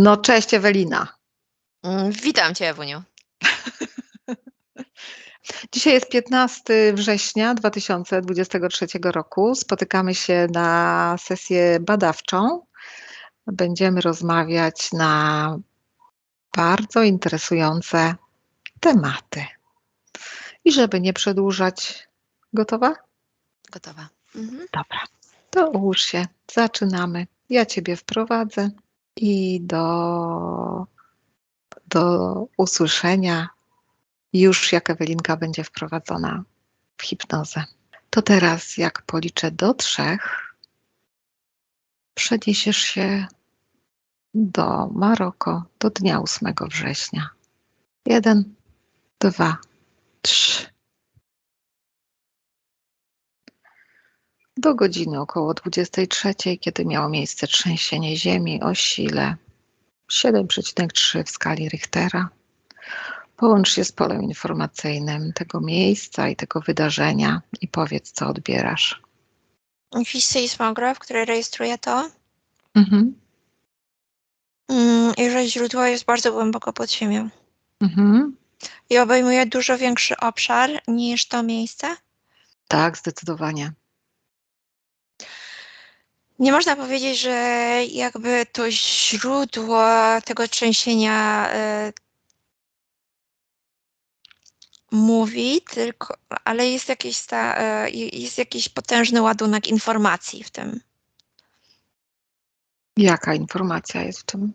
No cześć Ewelina. Mm, Witam Cię, Ewuniu. Dzisiaj jest 15 września 2023 roku. Spotykamy się na sesję badawczą. Będziemy rozmawiać na bardzo interesujące tematy. I żeby nie przedłużać, gotowa? Gotowa. Mhm. Dobra, to ułóż się, zaczynamy. Ja Ciebie wprowadzę i do, do usłyszenia już jak Ewelinka będzie wprowadzona w hipnozę. To teraz, jak policzę do trzech, przeniesiesz się do Maroko do dnia 8 września. Jeden, dwa, trzy. Do godziny około 23, kiedy miało miejsce trzęsienie ziemi o sile 7,3 w skali Richtera. Połącz się z polem informacyjnym tego miejsca i tego wydarzenia i powiedz, co odbierasz. Jakiś sejsmograf, który rejestruje to. Mhm. Mm, I że źródło jest bardzo głęboko pod ziemią. Mhm. I obejmuje dużo większy obszar niż to miejsce. Tak, zdecydowanie. Nie można powiedzieć, że jakby to źródło tego trzęsienia e, mówi, tylko, ale jest jakiś, sta, e, jest jakiś potężny ładunek informacji w tym. Jaka informacja jest w tym?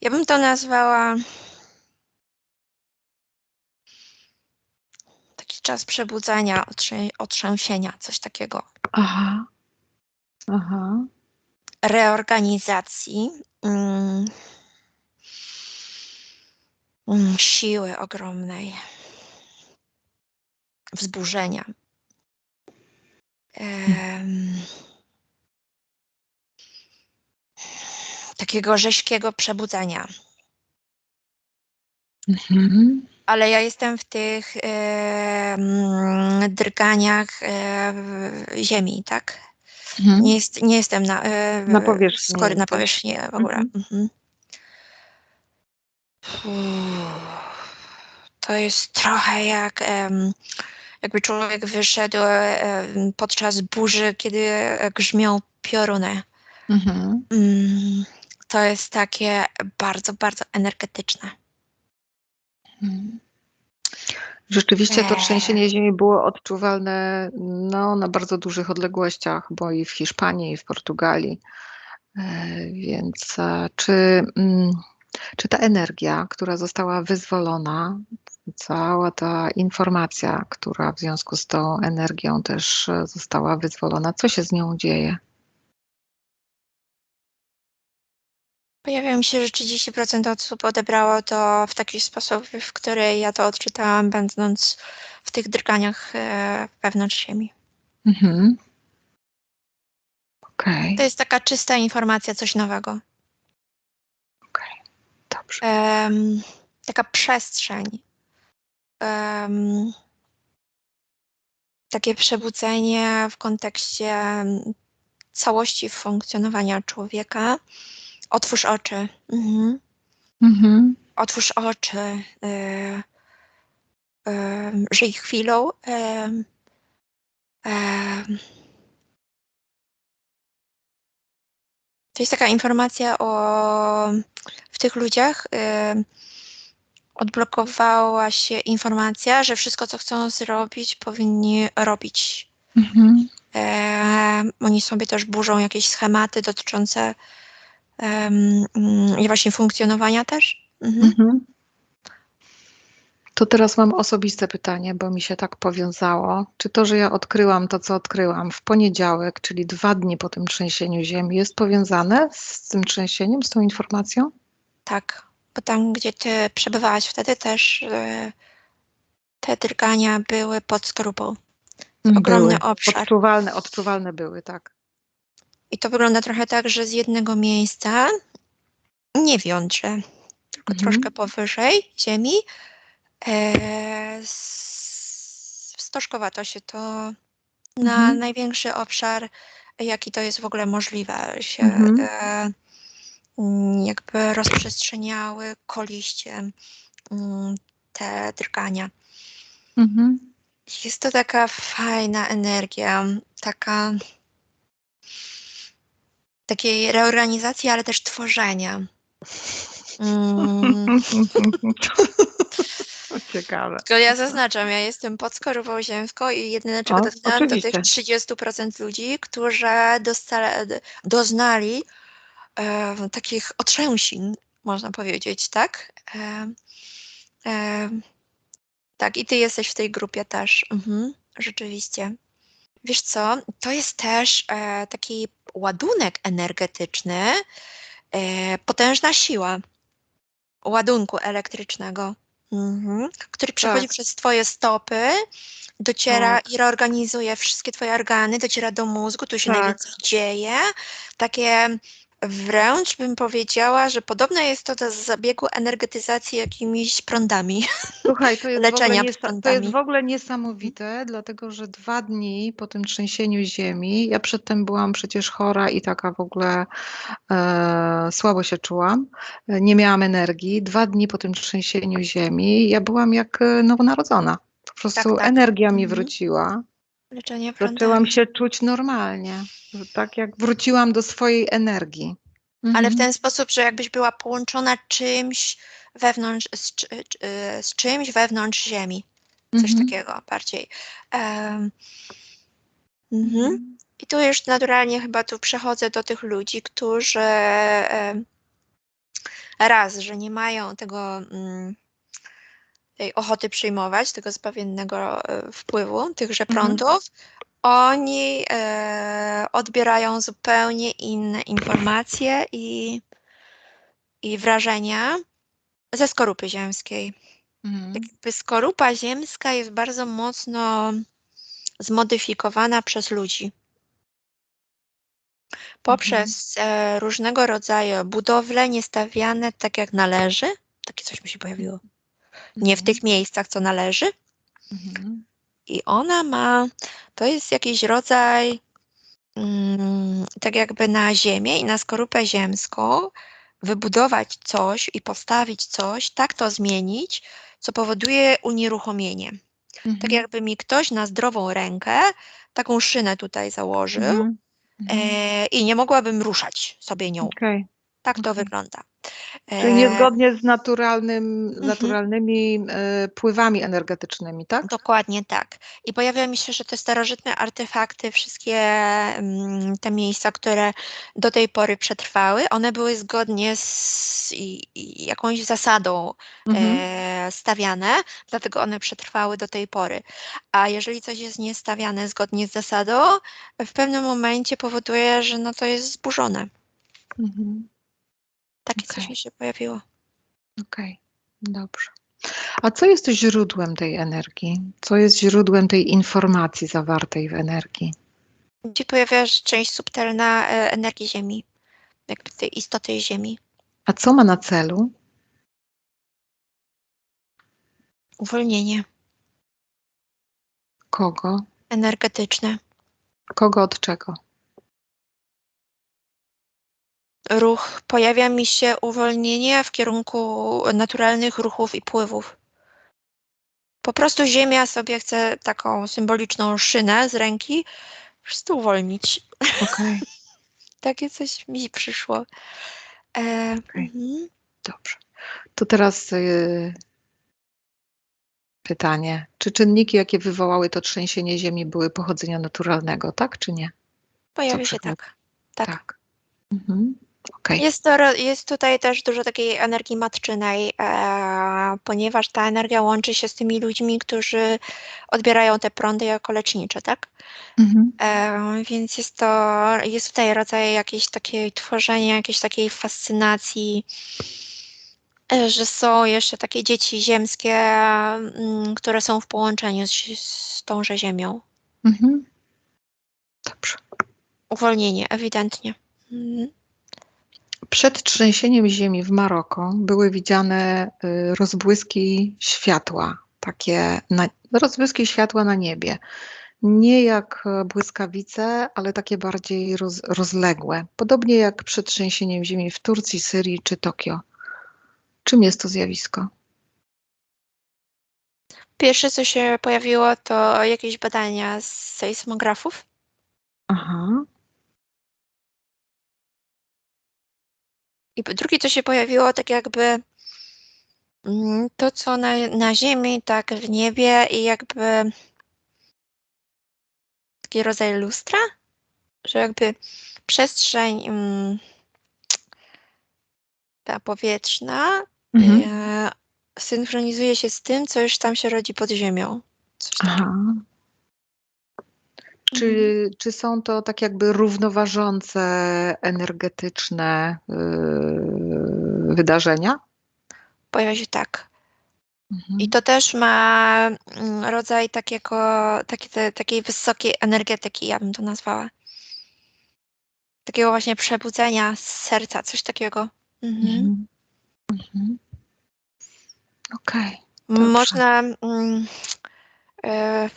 Ja bym to nazwała taki czas przebudzenia, otrzę- otrzęsienia, coś takiego. Aha. Aha. Reorganizacji. Mm, mm, siły ogromnej. Wzburzenia. Takiego rzeźkiego przebudzenia. Mhm. Ale ja jestem w tych e, mm, drganiach e, ziemi, tak? Mhm. Nie, jest, nie jestem na, e, Na powierzchni skory na powierzchni w ogóle. Mhm. Mhm. To jest trochę jak em, jakby człowiek wyszedł em, podczas burzy, kiedy e, grzmią pioruny. Mhm. Mm, To jest takie bardzo, bardzo energetyczne. Rzeczywiście to Eee. trzęsienie ziemi było odczuwalne no, na bardzo dużych odległościach, bo i w Hiszpanii, i w Portugalii. E, Więc e, czy, mm, czy ta energia, która została wyzwolona, cała ta informacja, która w związku z tą energią też e, została wyzwolona, co się z nią dzieje? Pojawia mi się, że 30% osób odebrało to w taki sposób, w który ja to odczytałam, będąc w tych drganiach e, wewnątrz ziemi. Mhm. Okej, To jest taka czysta informacja, coś nowego. okej, dobrze. Em, taka przestrzeń. Em, takie przebudzenie w kontekście em, całości funkcjonowania człowieka. Otwórz oczy. Mhm. Mhm. Otwórz oczy, y, y, żyj chwilą. em. To jest taka informacja o w tych ludziach y, odblokowała się informacja, że wszystko, co chcą zrobić, powinni robić. Mhm. Em, oni sobie też burzą jakieś schematy dotyczące i właśnie funkcjonowania też. Mhm. Mhm. To teraz mam osobiste pytanie, bo mi się tak powiązało. Czy to, że ja odkryłam to, co odkryłam w poniedziałek, czyli dwa dni po tym trzęsieniu ziemi, jest powiązane z tym trzęsieniem, z tą informacją? Tak, bo tam, gdzie ty przebywałaś wtedy też y, te drgania były pod skorupą. Ogromny były. obszar. Odczuwalne, odczuwalne były, tak. I to wygląda trochę tak, że z jednego miejsca, nie w jądrze, tylko Mhm. troszkę powyżej ziemi, e, stożkowato się to na Mhm. największy obszar, jaki to jest w ogóle możliwe, się Mhm. e, mm, jakby rozprzestrzeniały koliście mm, te drgania. Mhm. Jest to taka fajna energia, taka takiej reorganizacji, ale też tworzenia. Mm, Ciekawe. tylko ja zaznaczam, ja jestem pod skorupą ziemską i jedyne czego O, dotknęłam to tych oczywiście. 30% ludzi, którzy dosta- doznali e, takich otrzęsin, można powiedzieć, tak? E, e, tak, i ty jesteś w tej grupie też. Mhm, rzeczywiście. Wiesz co, to jest też e, taki ładunek energetyczny, e, potężna siła ładunku elektrycznego, mhm, który przechodzi Tak. przez twoje stopy, dociera Tak. i reorganizuje wszystkie twoje organy, dociera do mózgu, tu się Tak. najwięcej dzieje. Takie wręcz bym powiedziała, że podobne jest to do zabiegu energetyzacji jakimiś prądami. Słuchaj, to jest, w ogóle Leczenia to jest w ogóle niesamowite, dlatego że dwa dni po tym trzęsieniu ziemi, ja przedtem byłam przecież chora i taka w ogóle e, słabo się czułam, e, nie miałam energii. Dwa dni po tym trzęsieniu ziemi ja byłam jak e, nowonarodzona. Po prostu tak. energia mi Mhm. wróciła. Leczenie prądami. Zaczęłam się czuć normalnie, tak jak wróciłam do swojej energii. ale w Mhm. ten sposób, że jakbyś była połączona czymś wewnątrz, z, czy- czy- y, z czymś wewnątrz ziemi. Coś Mhm. takiego bardziej. Em, mhm. I tu już naturalnie chyba tu przechodzę do tych ludzi, którzy raz, że nie mają tego mm, tej ochoty przyjmować, tego zbawiennego e, wpływu tychże Mhm. prądów, oni e, odbierają zupełnie inne informacje i, i wrażenia ze skorupy ziemskiej. Mhm. Jakby skorupa ziemska jest bardzo mocno zmodyfikowana przez ludzi. Poprzez e, różnego rodzaju budowle niestawiane tak jak należy. Takie coś mi się pojawiło. Nie w Mhm. tych miejscach, co należy. Mhm. I ona ma, to jest jakiś rodzaj, mm, tak jakby na Ziemię i na skorupę ziemską, wybudować coś i postawić coś, tak to zmienić, co powoduje unieruchomienie. Tak Mhm. jakby mi ktoś na zdrową rękę taką szynę tutaj założył Mhm. Mhm. e, i nie mogłabym ruszać sobie nią. Okej. Tak to wygląda. Czyli E, niezgodnie z naturalnym, Mhm. naturalnymi e, pływami energetycznymi, tak? Dokładnie tak. I pojawia mi się, że te starożytne artefakty, wszystkie mm, te miejsca, które do tej pory przetrwały, one były zgodnie z jakąś zasadą Mhm. e, stawiane, dlatego one przetrwały do tej pory. A jeżeli coś jest niestawiane zgodnie z zasadą, w pewnym momencie powoduje, że no to jest zburzone. Mhm. Takie coś Okej. mi się pojawiło. Okej, dobrze. A co jest źródłem tej energii? Co jest źródłem tej informacji zawartej w energii? Gdzie pojawia się część subtelna e, energii Ziemi, jakby tej istoty Ziemi. A co ma na celu? Uwolnienie Kogo? energetyczne, Kogo od czego? Ruch. Pojawia mi się uwolnienie w kierunku naturalnych ruchów i pływów. Po prostu Ziemia sobie chce taką symboliczną szynę z ręki po prostu uwolnić. Okej, Takie coś mi przyszło. E, Okej. mhm. dobrze. To teraz y, pytanie. Czy czynniki, jakie wywołały to trzęsienie ziemi, były pochodzenia naturalnego, tak czy nie? Pojawia się tak. Tak. Tak. Mhm. Okej. Jest, to, jest tutaj też dużo takiej energii matczynej, e, ponieważ ta energia łączy się z tymi ludźmi, którzy odbierają te prądy jako lecznicze, tak? Mhm. E, więc jest to, jest tutaj rodzaj jakiejś takiej tworzenia, jakiejś takiej fascynacji, e, że są jeszcze takie dzieci ziemskie, mm, które są w połączeniu z, z tąże ziemią. Mhm. Dobrze. Uwolnienie, ewidentnie. Mhm. Przed trzęsieniem ziemi w Maroko były widziane y, rozbłyski światła, takie na, rozbłyski światła na niebie. nie jak e, błyskawice, ale takie bardziej roz, rozległe. Podobnie jak przed trzęsieniem ziemi w Turcji, Syrii czy Tokio. Czym jest to zjawisko? Pierwsze, co się pojawiło, to jakieś badania z sejsmografów. Aha. I drugie, co się pojawiło, tak jakby mm, to, co na, na Ziemi, tak w niebie i jakby taki rodzaj lustra, że jakby przestrzeń mm, ta powietrzna Mhm. e, synchronizuje się z tym, co już tam się rodzi pod ziemią. Coś. Aha. Czy, czy są to tak jakby równoważące energetyczne yy, wydarzenia? Pojawia się tak. Mhm. I to też ma mm, rodzaj takiego, takie, takiej wysokiej energetyki, ja bym to nazwała. Takiego właśnie przebudzenia z serca, coś takiego. Mhm. Mhm. Mhm. Okej. Dobrze. Można, mm, e,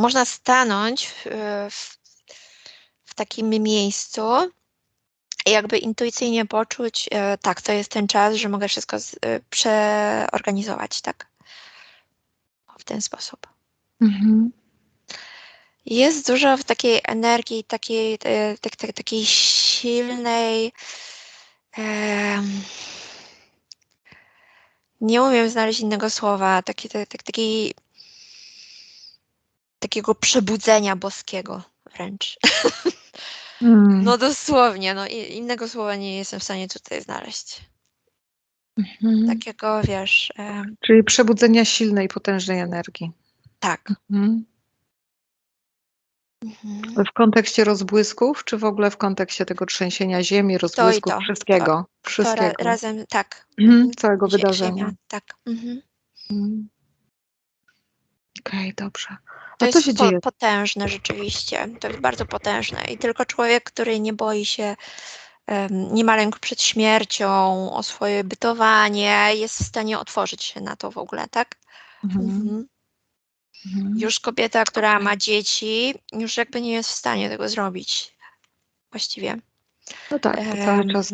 można stanąć w, w, w takim miejscu i jakby intuicyjnie poczuć, e, tak, to jest ten czas, że mogę wszystko z, e, przeorganizować, tak? W ten sposób. Mhm. Jest dużo w takiej energii, takiej, e, tak, tak, takiej silnej. nie umiem znaleźć innego słowa, taki, tak, tak, takiej, takiego przebudzenia boskiego wręcz. Mm. No dosłownie, no innego słowa nie jestem w stanie tutaj znaleźć. Mhm. Takiego, wiesz, em, Czyli przebudzenia silnej, potężnej energii. tak. Mhm. Mhm. W kontekście rozbłysków, czy w ogóle w kontekście tego trzęsienia ziemi, rozbłysków, to, wszystkiego? To ra, wszystkiego. razem, tak. Mhm. Całego Zie- wydarzenia. Ziemia, tak. Mhm. Mhm. Okej, dobrze. To A co jest się po, potężne rzeczywiście. To jest bardzo potężne. I tylko człowiek, który nie boi się, em, nie ma lęku przed śmiercią, o swoje bytowanie, jest w stanie otworzyć się na to w ogóle, tak? Mhm. Mhm. Mhm. Już kobieta, która ma dzieci, już jakby nie jest w stanie tego zrobić. Właściwie. No tak, to cały Em, czas,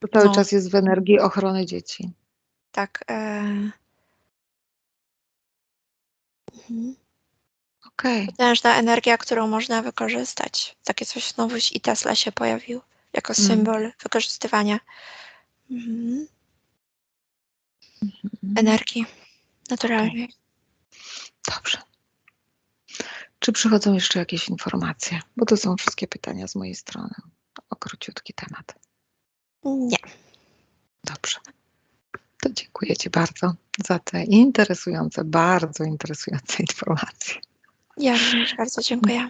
to cały no. czas jest w energii ochrony dzieci. Tak. E... Mhm. Okej. Potężna energia, którą można wykorzystać. Takie coś znowu i Tesla się pojawił jako Mm. symbol wykorzystywania. Mhm. energii naturalnej. Dobrze. Czy przychodzą jeszcze jakieś informacje? Bo to są wszystkie pytania z mojej strony. O króciutki temat. Nie. Dobrze. To dziękuję Ci bardzo za te interesujące, bardzo interesujące informacje. Ja również bardzo dziękuję.